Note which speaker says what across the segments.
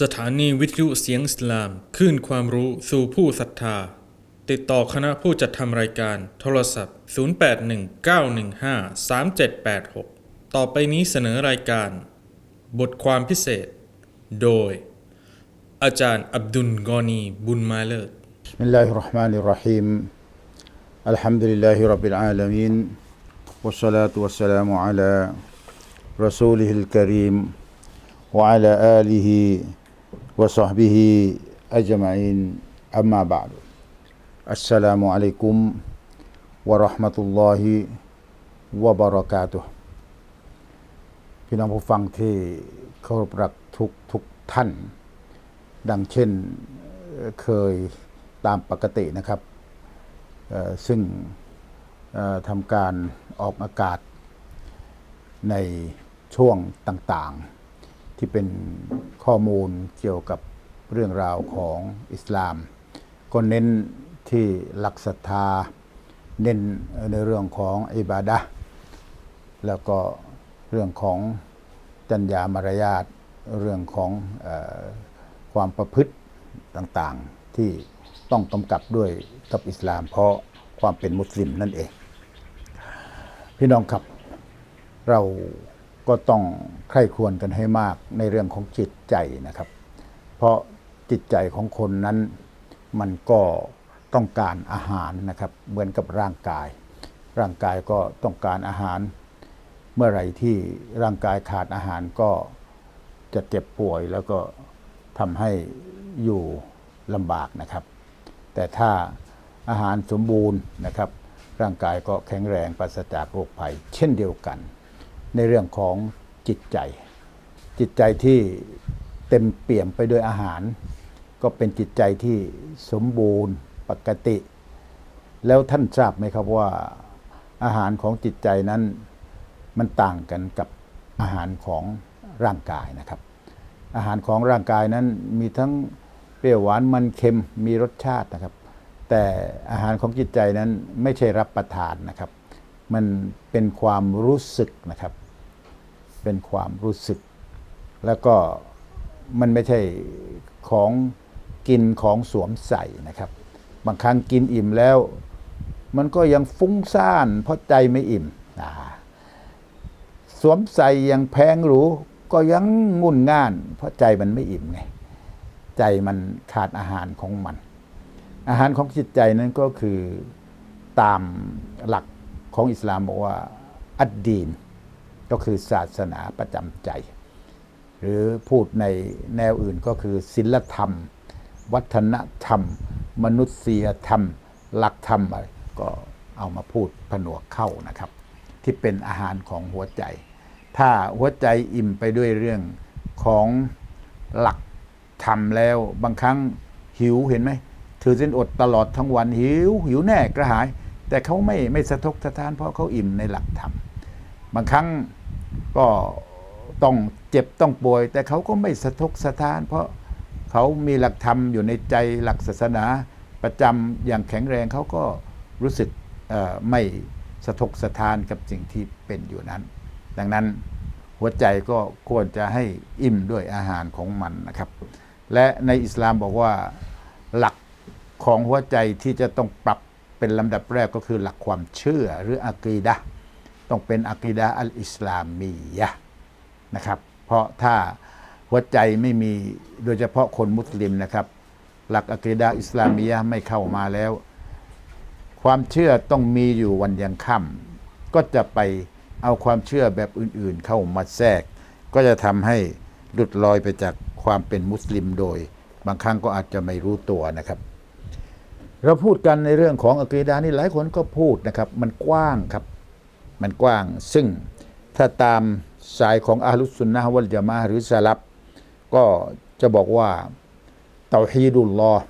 Speaker 1: สถานีวิทยุเสียงอิสลามคลื่นความรู้สู่ผู้ศรัทธา ติดต่อคณะผู้จัดทำรายการโทรศัพท์ 0819153786 ต่อไปนี้เสนอรายการ บทความพิเศษ โดย อาจารย์อับดุลกอนีบุญมาเลิศ
Speaker 2: بسم الله الرحمن الرحيم الحمد لله رب العالمين والصلاة والسلام على رسوله الكريم وعلى آله وصحبه أجمعين أما بعد السلام عليكم ورحمة الله وبركاته พี่น้องผู้ฟังที่เคารพรักทุกทุกท่าน ดังเช่นเอ่อเคยตามปกตินะครับเอ่อซึ่งเอ่อทำการออกอากาศในช่วงต่างๆ ที่เป็นข้อมูลเกี่ยวกับเรื่องราวของอิสลาม ก็เน้นที่หลักศรัทธา เน้นในเรื่องของอิบาดะแล้วก็เรื่องของจัญญามารยาทเรื่องของออความประพฤติต่างๆ ที่ต้องกำกับด้วยกับอิสลาม เพราะความเป็นมุสลิมนั่นเอง พี่น้องครับเรา ก็ต้องใคร่ควญกันให้มากในเรื่องของจิตใจนะครับ เพราะจิตใจของคนนั้นมันก็ต้องการอาหารนะครับ เหมือนกับร่างกาย ร่างกายก็ต้องการอาหาร เมื่อไหร่ที่ร่างกายขาดอาหารก็จะเจ็บป่วยแล้วก็ทำให้อยู่ลำบากนะครับ แต่ถ้าอาหารสมบูรณ์นะครับ ร่างกายก็แข็งแรงปราศจากโรคภัยเช่นเดียวกัน ในเรื่องของจิตใจ จิตใจที่เต็มเปี่ยมไปด้วยอาหาร ก็เป็นจิตใจที่สมบูรณ์ปกติ แล้วท่านทราบไหมครับว่าอาหารของจิตใจนั้นมันต่างกันกับอาหารของร่างกายนะครับ อาหารของร่างกายนั้นมีทั้งเปรี้ยวหวานมันเค็มมีรสชาตินะครับ แต่อาหารของจิตใจนั้นไม่ใช่รับประทานนะครับ มันเป็นความรู้สึกนะครับ เป็นความรู้สึก แล้วก็มันไม่ใช่ของกินของสวมใส่นะครับ บางครั้งกินอิ่มแล้ว มันก็ยังฟุ้งซ่าน เพราะใจไม่อิ่มสวมใส่อย่างแพงหรูก็ยังงุ่นง่าน เพราะใจมันไม่อิ่มไงใจมันขาดอาหารของมัน อาหารของจิตใจนั้นก็คือตามหลักของอิสลามบอกว่า อัดดีน ก็คือศาสนาประจำใจ หรือพูดในแนวอื่นก็คือศิลธรรม วัฒนธรรม มนุษยธรรม หลักธรรมอะไรก็เอามาพูดผนวกเข้านะครับ ที่เป็นอาหารของหัวใจ ถ้าหัวใจอิ่มไปด้วยเรื่องของหลักธรรมแล้วบางครั้งหิวเห็นไหมถือเส้นอดตลอดทั้งวันหิว หิวแน่กระหาย แต่เขาไม่ไม่สะทกสะท้านเพราะเขาอิ่มในหลักธรรมบางครั้ง ก็ต้องเจ็บต้องป่วย แต่เขาก็ไม่สะทกสะท้าน เพราะเขามีหลักธรรมอยู่ในใจหลักศาสนาประจำอย่างแข็งแรงเขาก็รู้สึกไม่สะทกสะท้านกับสิ่งที่เป็นอยู่นั้น ดังนั้นหัวใจก็ควรจะให้อิ่มด้วยอาหารของมันนะครับ และในอิสลามบอกว่าหลักของหัวใจที่จะต้องปรับเป็นลำดับแรกก็คือหลักความเชื่อหรืออะกีดะ ต้องเป็นอะกีดะห์อัลอิสลามียะนะครับ เพราะถ้าหัวใจไม่มีโดยเฉพาะคนมุสลิมนะครับ หลักอะกีดะห์อิสลามียะไม่เข้ามาแล้ว ความเชื่อต้องมีอยู่วันยังค่ำก็จะไปเอาความเชื่อแบบอื่นๆ เข้ามาแทรก ก็จะทำให้หลุดลอยไปจากความเป็นมุสลิมโดย บางครั้งก็อาจจะไม่รู้ตัวนะครับ เราพูดกันในเรื่องของอะกีดะห์นี่หลายคนก็พูดนะครับ มันกว้างครับ มันกว้าง ซึ่งถ้าตามสายของอาลุสุนนะวัลจามะหรือสลับ ก็จะบอกว่าเตาฮีดุลลอฮ์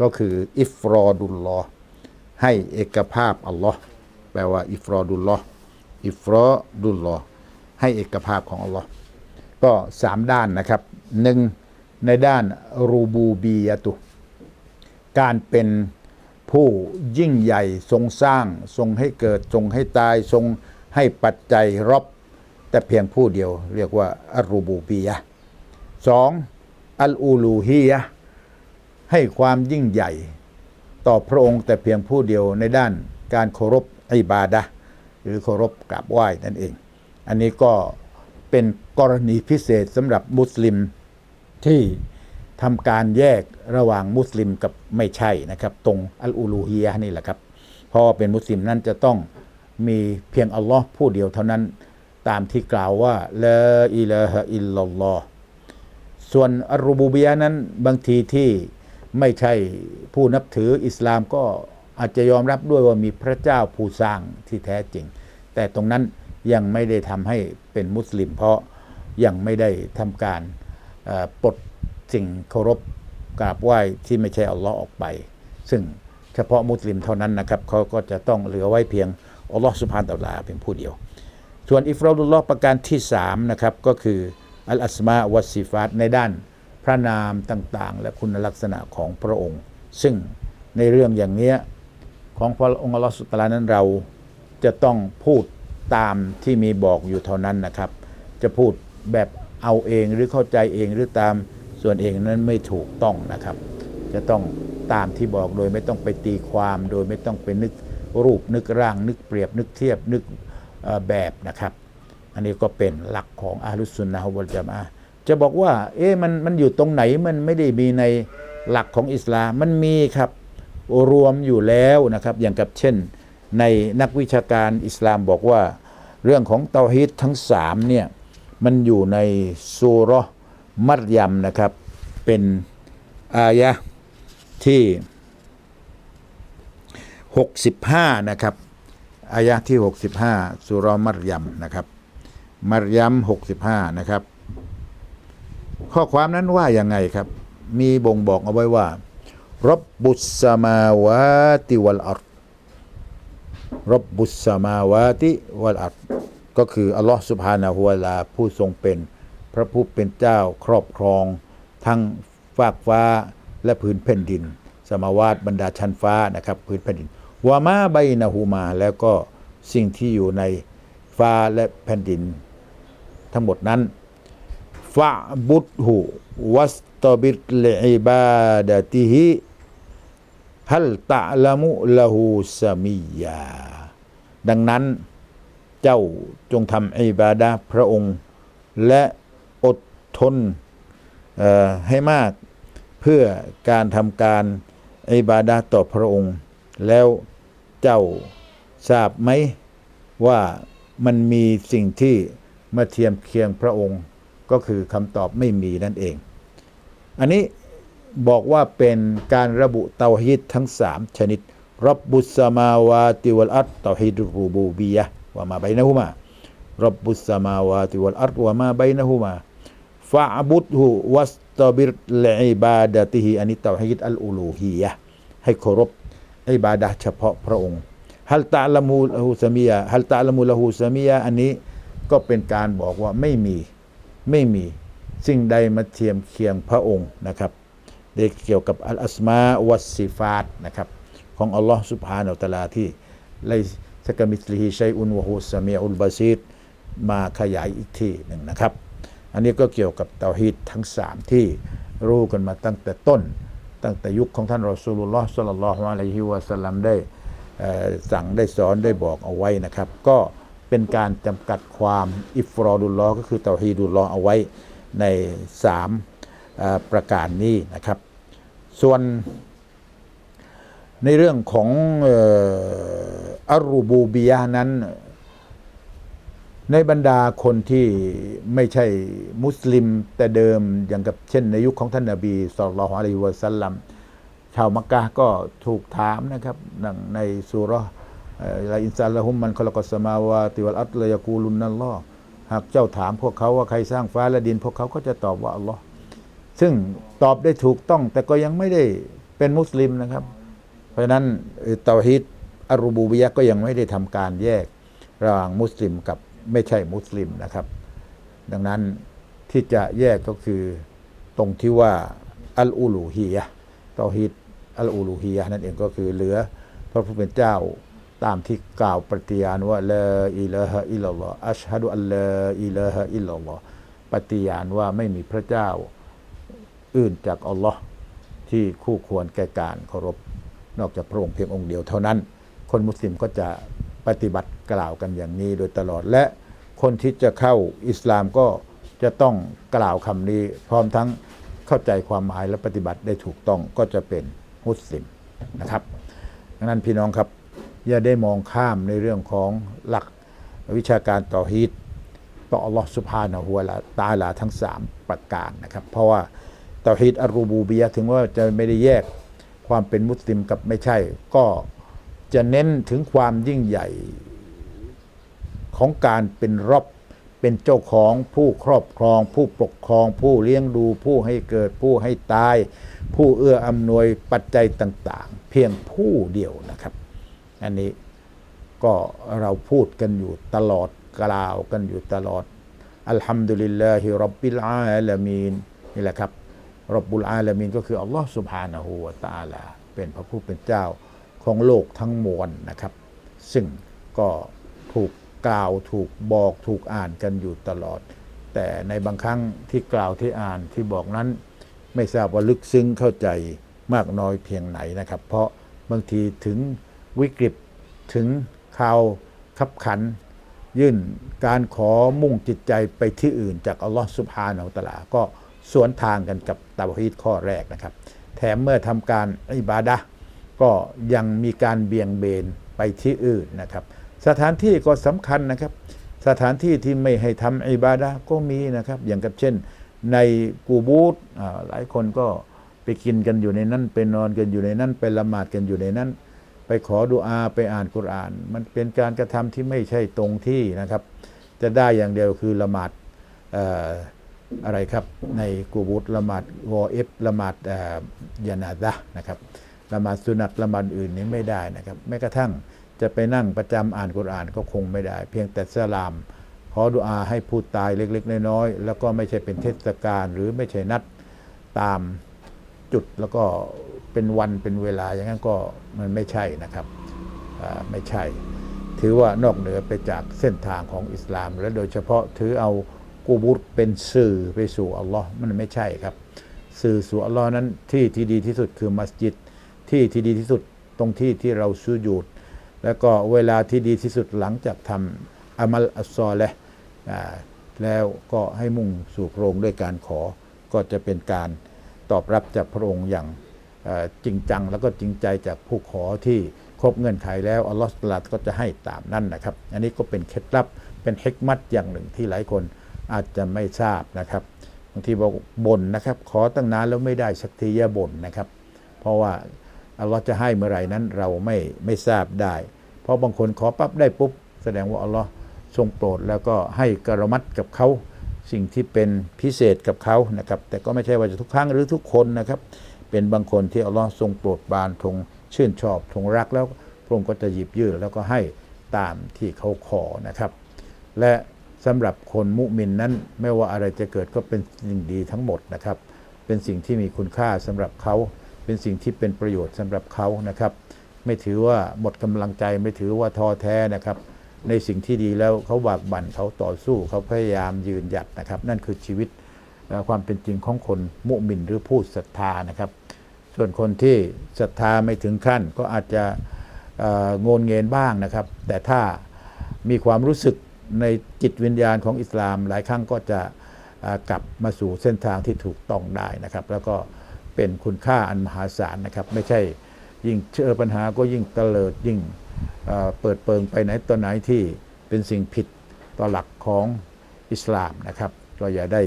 Speaker 2: ก็คืออิฟรอดุลลอฮ์ให้เอกภาพอัลลอฮ์แปลว่า อิฟรอดุลลอฮ์อิฟรอดุลลอฮ์ให้เอกภาพของอัลลอฮ์ก็สามด้านนะครับหนึ่งในด้านรูบูบียะตุการเป็น ผู้ยิ่งใหญ่ทรงสร้าง ทรงให้เกิด ทรงให้ตาย ทรงให้ปัจจัยรบ แต่เพียงผู้เดียว เรียกว่าอัรูบูบียะสองอัลอูลูฮียะให้ความยิ่งใหญ่ ต่อพระองค์แต่เพียงผู้เดียวในด้านการเคารพอิบาดะหรือเคารพกราบไหว้นั่นเอง อันนี้ก็เป็นกรณีพิเศษสำหรับมุสลิมที่ ทำการแยกระหว่างมุสลิมกับไม่ใช่นะครับ ตรงอัลอูลูฮียะนี่แหละครับเพราะเป็นมุสลิมนั้นจะต้องมีเพียงอัลลอฮ์ผู้เดียวเท่านั้นตามที่กล่าวว่าละอิลาฮะอิลลัลลอฮ์ส่วนอัลรูบูบียะนั้นบางทีที่ไม่ใช่ผู้นับถืออิสลามก็อาจจะยอมรับด้วยว่ามีพระเจ้าผู้สร้างที่แท้จริง แต่ตรงนั้นยังไม่ได้ทำให้เป็นมุสลิม เพราะยังไม่ได้ทำการปลด สิ่งเคารพกราบไหว้ที่ไม่ใช่อัลลอฮ์ออกไป ซึ่งเฉพาะมุสลิมเท่านั้นนะครับเขาก็จะต้องเหลือไว้เพียงอัลลอฮ์สุบฮานตะลาเพียงผู้เดียว ส่วนอิฟรอดุลลอฮ์ประการที่3นะครับก็คืออัลอัสมาวัสซิฟาตในด้านพระนามต่างๆ และคุณลักษณะของพระองค์ ซึ่งในเรื่องอย่างนี้ของพระองค์อัลลอฮ์สุตลานั้นเราจะต้องพูดตามที่มีบอกอยู่เท่านั้นนะครับ จะพูดแบบเอาเองหรือเข้าใจเองหรือตาม ส่วนเองนั้นไม่ถูกต้องนะครับ จะต้องตามที่บอกโดยไม่ต้องไปตีความโดยไม่ต้องไปนึกรูปนึกร่าง นึกเปรียบนึกเทียบนึกแบบนะครับ อันนี้ก็เป็นหลักของอาลุสซุนนะฮ์วัลจามะจะบอกว่า เอ๊ะมันมันอยู่ตรงไหนมันไม่ได้มีในหลักของอิสลามมันมีครับรวมอยู่แล้วนะครับ อย่างกับเช่น ในนักวิชาการอิสลามบอกว่า เรื่องของเตาฮีดทั้งสามเนี่ยมันอยู่ในซูร์ มัรยมนะครับ เป็นอายะห์ที่ 65 นะครับอายะที่ 65สุราะห์มัรยมนะครับ มัรยม65 นะครับ ข้อความนั้นว่าอย่างไงครับ มีบ่งบอกเอาไว้ว่า รับบุสสมาวาติวัลอัรรับบุสสมาวาติวัลอัรก็คืออัลลอฮ์สุบฮานะฮูวลาผู้ทรงเป็น ระผู้เป็นเจ้าครอบครอง ทั้งฟากฟ้าและพื้นแผ่นดิน สมาวาตบรรดาชั้นฟ้านะครับพื้นแผ่นดินวามาไบนะฮูมาแล้วก็สิ่งที่อยู่ในฟ้าและแผ่นดิน ทั้งหมดนั้นฟะบุตหูวัสตบิรลิอิบาดะติฮิฮัลตะละมุละหูสมิยา ดังนั้นเจ้าจงทำอิบาดะห์พระองค์ และ ทนให้มากเพื่อการทำการอิบาดะห์ต่อพระองค์ แล้วเจ้าทราบไหมว่ามันมีสิ่งที่มาเทียมเคียงพระองค์ ก็คือคำตอบไม่มีนั่นเอง อันนี้บอกว่าเป็นการระบุเตาฮีดทั้งสามชนิดรับบุสมาวาติวัลอัตเตาฮีดรูบูบียะว่ามาไบนะฮุมารับบุสมาวาติวัลอัตว่ามาไบนะฮุมา ฟะบุตหูวัสตบิรลอิบาดะติฮิอันนี้เตาฮีดอัลอูลูฮียะให้เคารพอิบาดะเฉพาะพระองค์ฮัลตะละมูละหูสมียะฮัลตะละมูละหูสมียะอันนี้ก็เป็นการบอกว่าไม่มีไม่มีสิ่งใดมาเทียมเคียงพระองค์นะครับได้เกี่ยวกับอัลอัสมาวัสซิฟาตนะครับของอัลลอฮ์สุบฮานาอัลตะอาลาที่ไลสกามิสลิฮิชัยอุนวะฮูสมีอุลบาซีดมาขยายอีกที่หนึ่งนะครับ อันนี้ก็เกี่ยวกับเตาฮีดทั้งสามที่รู้กันมาตั้งแต่ต้น ตั้งแต่ยุคของท่านรอซูลุลลอฮ์สัลลัลลอฮุอะลัยฮิวะสัลลัมได้สั่งได้สอนได้บอกเอาไว้นะครับ ก็เป็นการจำกัดความอิฟรอดุลลอฮ์ก็คือเตาฮีดุลลอฮ์เอาไว้ในสามประการนี้นะครับ ส่วนในเรื่องของอัรูบูบียะนั้น ในบรรดาคนที่ไม่ใช่มุสลิมแต่เดิมอย่างกับเช่นในยุคของท่านนาบีสุลต่านอะลัยฮิวะสัลลัมชาวมักกะก็ถูกถามนะครับในสุเราะห์เอ่อลาอินซาละฮุมมันคลกสสมาวาติวัลอัตเลยกูลุนนัลลอฮหากเจ้าถามพวกเขาว่าใครสร้างฟ้าและดิน พวกเขาก็จะตอบว่าอัลลอฮ์ซึ่งตอบได้ถูกต้อง แต่ก็ยังไม่ได้เป็นมุสลิมนะครับ เพราะฉะนั้นเตาฮีดอารูบูบียะก็ยังไม่ได้ทำการแยกระหว่างมุสลิมกับ ไม่ใช่มุสลิมนะครับ ดังนั้นที่จะแยกก็คือตรงที่ว่าอัลอูลูฮียะตาฮีดอัลอูลูฮียะนั่นเองก็คือเหลือพระผู้เป็นเจ้าตามที่กล่าวปฏิญาณว่าละอิลาฮะอิลลอฮ์อัชฮะดุอัลลาอิลาฮะอิลลัลลอฮ์ปฏิญาณว่าไม่มีพระเจ้าอื่นจากอัลลอฮ์ที่คู่ควรแก่การเคารพนอกจากพระองค์เพียงองค์เดียวเท่านั้น คนมุสลิมก็จะปฏิบัติกล่าวกันอย่างนี้โดยตลอดและ คนที่จะเข้าอิสลามก็จะต้องกล่าวคำนี้ พร้อมทั้งเข้าใจความหมายและปฏิบัติได้ถูกต้องก็จะเป็นมุสลิมนะครับดังนั้นพี่น้องครับอย่าได้มองข้ามในเรื่องของหลักวิชาการต่อฮีตต่ออัลลอฮฺสุบฮานะฮูวะตาลาทั้ง 3 ประการนะครับ เพราะว่าต่อฮีตอัรูบูบียถึงว่าจะไม่ได้แยกความเป็นมุสลิมกับไม่ใช่ ก็จะเน้นถึงความยิ่งใหญ่ ของการเป็นรอบเป็นเจ้าของผู้ครอบครอง ผู้ปกครอง ผู้เลี้ยงดู ผู้ให้เกิดผู้ให้ตาย ผู้เอื้ออำนวยปัจจัยต่าง ๆ เพียงผู้เดียวนะครับ อันนี้ก็เราพูดกันอยู่ตลอดกล่าวกันอยู่ตลอดอัลฮัมดุลิลลาฮิรับบิลอาลามีนนี่แหละครับรับบุลอาลามีนก็คืออัลลอฮ์สุบฮานะฮูวะตาลาเป็นพระผู้เป็นเจ้าของโลกทั้งมวลนะครับ ซึ่งก็ถูก กล่าวถูกบอกถูกอ่านกันอยู่ตลอด แต่ในบางครั้งที่กล่าวที่อ่านที่บอกนั้น ไม่ทราบว่าลึกซึ้งเข้าใจมากน้อยเพียงไหนนะครับ เพราะบางทีถึงวิกฤตถึงข่าวขับขัน ยื่นการขอมุ่งจิตใจไปที่อื่นจากอัลลอฮฺสุบฮานาอัลตลา ก็สวนทางกันกับตาวฮีดข้อแรกนะครับ แถมเมื่อทำการอิบาดะก็ยังมีการเบี่ยงเบนไปที่อื่นนะครับ สถานที่ก็สำคัญนะครับ สถานที่ที่ไม่ให้ทำอิบาดะก็มีนะครับ อย่างกับเช่น ในกูบูตหลายคนก็ไปกินกันอยู่ในนั้นไปนอนกันอยู่ในนั้นไปละหมาดกันอยู่ในนั้น ไปขอดุอาไปอ่านกุราน มันเป็นการกระทำที่ไม่ใช่ตรงที่นะครับ จะได้อย่างเดียวคือละหมาดอะไรครับ ในกูบูตละหมาดวอเอฟละหมาดยานาดะนะครับละหมาดสุนัตละหมาดอื่นนี้ไม่ได้นะครับแม้กระทั่ง จะไปนั่งประจำอ่านกุรอานก็คงไม่ได้ เพียงแต่สลาม ขอดุอาให้ผู้ตายเล็ก ๆ น้อยๆแล้วก็ไม่ใช่เป็นเทศกาลหรือไม่ใช่นัดตามจุดแล้วก็เป็นวันเป็นเวลาอย่างนั้นก็มันไม่ใช่นะครับไม่ใช่ ถือว่านอกเหนือไปจากเส้นทางของอิสลาม และโดยเฉพาะถือเอากูบุตเป็นสื่อไปสู่อัลลอฮ์มันไม่ใช่ครับ สื่อสู่อัลลอฮ์นั้นที่ที่ดีที่สุดคือมัสยิดที่ที่ดีที่สุดตรงที่ที่เราซูญูด แล้วก็เวลาที่ดีที่สุดหลังจากทำอามัลอัสซอและแล้วก็ให้มุ่งสู่พระองค์ด้วยการขอก็จะเป็นการตอบรับจากพระองค์อย่างจริงจัง แล้วก็จริงใจจากผู้ขอที่ครบเงื่อนไขแล้วอัลลอฮฺสุลตาก็จะให้ตามนั้นนะครับ อันนี้ก็เป็นเคล็ดลับเป็นเฮกมัตอย่างหนึ่งที่หลายคนอาจจะไม่ทราบนะครับบางทีบอกบ่นนะครับ ขอตั้งนานแล้วไม่ได้สักทีอย่าบ่นนะครับ เพราะว่า อัลลอฮ์จะให้เมื่อไหร่นั้นเราไม่ไม่ทราบได้ เพราะบางคนขอปั๊บได้ปุ๊บ แสดงว่าอัลลอฮ์ทรงโปรดแล้วก็ให้กระมัดกับเขาสิ่งที่เป็นพิเศษกับเขานะครับ แต่ก็ไม่ใช่ว่าจะทุกครั้งหรือทุกคนนะครับ เป็นบางคนที่อัลลอฮ์ทรงโปรดปรานทรงชื่นชอบทรงรักแล้วพระองค์ก็จะหยิบยื่นแล้วก็ให้ตามที่เขาขอนะครับ และสำหรับคนมุมินนั้น ไม่ว่าอะไรจะเกิดก็เป็นสิ่งดีทั้งหมดนะครับ เป็นสิ่งที่มีคุณค่าสำหรับเขา เป็นสิ่งที่เป็นประโยชน์สำหรับเขานะครับ ไม่ถือว่าหมดกำลังใจไม่ถือว่าท้อแท้นะครับ ในสิ่งที่ดีแล้วเขาบากบั่นเขาต่อสู้เขาพยายามยืนหยัดนะครับ นั่นคือชีวิตความเป็นจริงของคนมุมินหรือผู้ศรัทธานะครับ ส่วนคนที่ศรัทธาไม่ถึงขั้น ก็อาจจะโงนเงินบ้างนะครับ แต่ถ้ามีความรู้สึกในจิตวิญญาณของอิสลามหลายครั้งก็จะกลับมาสู่เส้นทางที่ถูกต้องได้นะครับ แล้วก็ เป็นคุณค่าอันมหาศาลนะครับ ไม่ใช่ยิ่งเจอปัญหาก็ยิ่งเตลิดยิ่งเเปิดเปิงไปไหนตัวไหนที่เป็นสิ่งผิดต่อหลักของอิสลามนะครับก็อย่าได้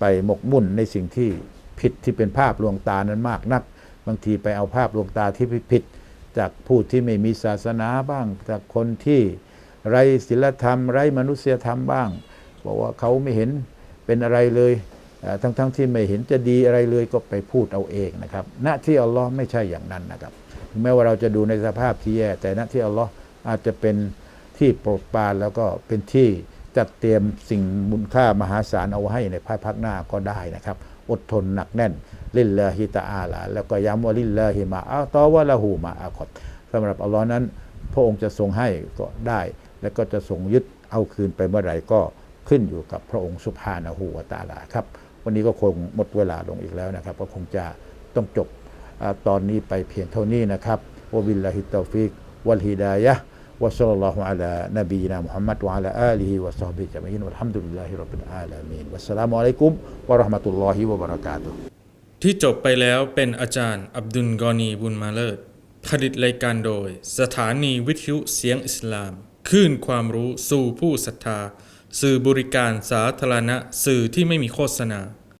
Speaker 2: ไปหมกมุ่นในสิ่งที่ผิดที่เป็นภาพลวงตานั้นมากนัก บางทีไปเอาภาพลวงตาที่ผิดจากผู้ที่ไม่มีศาสนาบ้าง จากคนที่ไร้ศีลธรรม ไร้มนุษยธรรมบ้าง บอกว่าเขาไม่เห็นเป็นอะไรเลย ทั้งๆที่ไม่เห็นจะดีอะไรเลยก็ไปพูดเอาเองนะครับณที่อัลลอฮ์ไม่ใช่อย่างนั้นนะครับแม้ว่าเราจะดูในสภาพที่แย่แต่ณที่อัลลอฮ์อาจจะเป็นที่โปรดปรานแล้วก็เป็นที่จัดเตรียมสิ่งมูลค่ามหาศาลเอาให้ในภายภาคหน้าก็ได้นะครับ อดทนหนักแน่น ลิลลาฮิตาอาลาแล้วก็ย้ำว่าลิลลาฮิมาอัตอวะละหูมาอาคดสำหรับอัลลอฮ์นั้น พระองค์จะทรงให้ก็ได้ และก็จะทรงยึดเอาคืนไปเมื่อไหร่ก็ขึ้นอยู่กับพระองค์สุภานะหูวตาลาครับ วันนี้ก็คงหมดเวลาลงอีกแล้วนะครับ ก็คงจะต้องจบอตอนนี้ไปเพียงเท่านี้นะครับวะบิลลาฮิตตอฟิกวัลฮิดายะวะซัลลัลลอฮุอะลานบีนามุฮัมมัดวะอะลาอาลีฮิวะซอฮบิฮิจะมีนวัลฮัมดุลิลลาฮิร็อบบิลอาลามีนวัสสลามุอะลัยกุมวะเราะห์มะตุลลอฮิวะบะเราะกาตุ
Speaker 1: ที่จบไปแล้วเป็นอาจารย์อับดุลกอนีบุญมาเลิศผลิตรายการโดย สถานีวิทยุเสียงอิสลามคลื่นความรู้สู่ผู้ศรัทธา สื่อบริการสาธารณะ สื่อที่ไม่มีโฆษณา